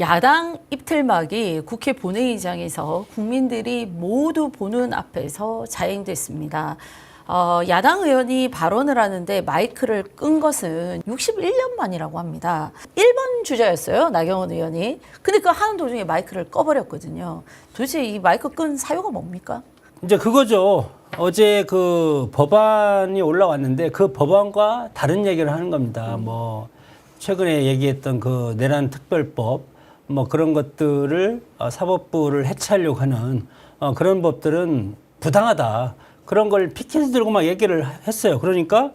야당 입틀막이 국회 본회의장에서 국민들이 모두 보는 앞에서 자행됐습니다. 어, 야당 의원이 발언을 하는데 마이크를 끈 것은 61년 만이라고 합니다. 1번 주자였어요, 나경원 의원이. 근데 그 하는 도중에 마이크를 꺼버렸거든요. 도대체 이 마이크 끈 사유가 뭡니까? 이제 그거죠. 어제 그 법안이 올라왔는데 그 법안과 다른 얘기를 하는 겁니다. 뭐 최근에 얘기했던 그 내란 특별법 뭐 그런 것들을 어, 사법부를 해체하려고 하는 어, 그런 법들은 부당하다. 그런 걸 피켓 들고 막 얘기를 했어요. 그러니까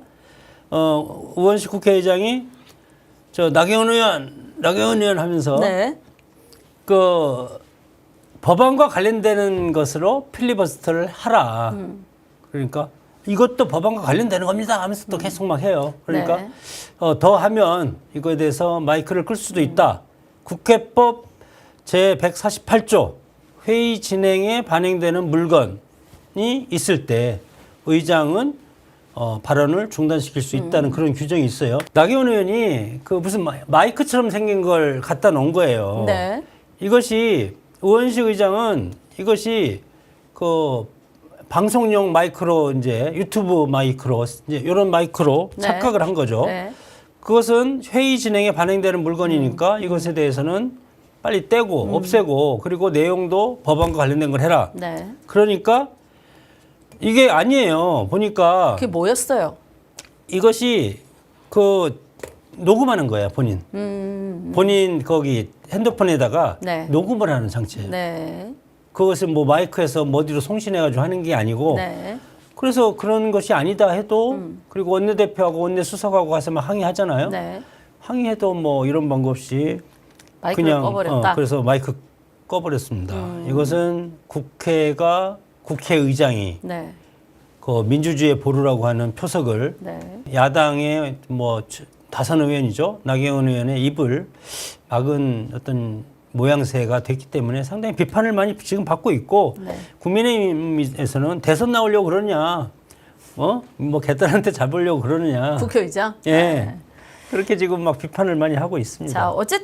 어 우원식 국회의장이 저 나경원 의원, 나경원 의원 하면서 네. 그 법안과 관련되는 것으로 필리버스터를 하라. 그러니까 이것도 법안과 관련되는 겁니다 하면서 또 계속 막 해요. 그러니까 네. 어, 더 하면 이거에 대해서 마이크를 끌 수도 있다. 국회법 제 148조 회의 진행에 반영되는 물건이 있을 때 의장은 어, 발언을 중단시킬 수 있다는 그런 규정이 있어요. 나경원 의원이 그 무슨 마- 마이크처럼 생긴 걸 갖다 놓은 거예요. 네. 이것이 의원식 의장은 이것이 그 방송용 마이크로 이제 유튜브 마이크로 이제 이런 마이크로 네. 착각을 한 거죠. 네. 그것은 회의 진행에 반영되는 물건이니까 이것에 대해서는 빨리 떼고 없애고 그리고 내용도 법안과 관련된 걸 해라. 네. 그러니까 이게 아니에요. 보니까 그게 뭐였어요? 이것이 그 녹음하는 거야 본인. 음, 본인 거기 핸드폰에다가 네. 녹음을 하는 장치예요. 네. 그것은 뭐 마이크에서 뭐 어디로 송신해가지고 하는 게 아니고 네. 그래서 그런 것이 아니다 해도 그리고 원내대표하고 원내수석하고 가서 막 항의하잖아요. 네. 항의해도 뭐 이런 방법 없이 그냥 꺼버렸다. 음. 어, 그래서 마이크 꺼버렸습니다. 이것은 국회가 국회의장이 네. 그 민주주의의 보루라고 하는 표석을 네. 야당의 뭐 저- 다선 의원이죠 나경원 의원의 입을 막은 어떤 모양새가 됐기 때문에 상당히 비판을 많이 지금 받고 있고 네. 국민의힘에서는 대선 나오려고 그러냐 어뭐 개딸한테 잡으려고 그러느냐 국회의장. 예 네. 그렇게 지금 막 비판을 많이 하고 있습니다. 자, 어쨌든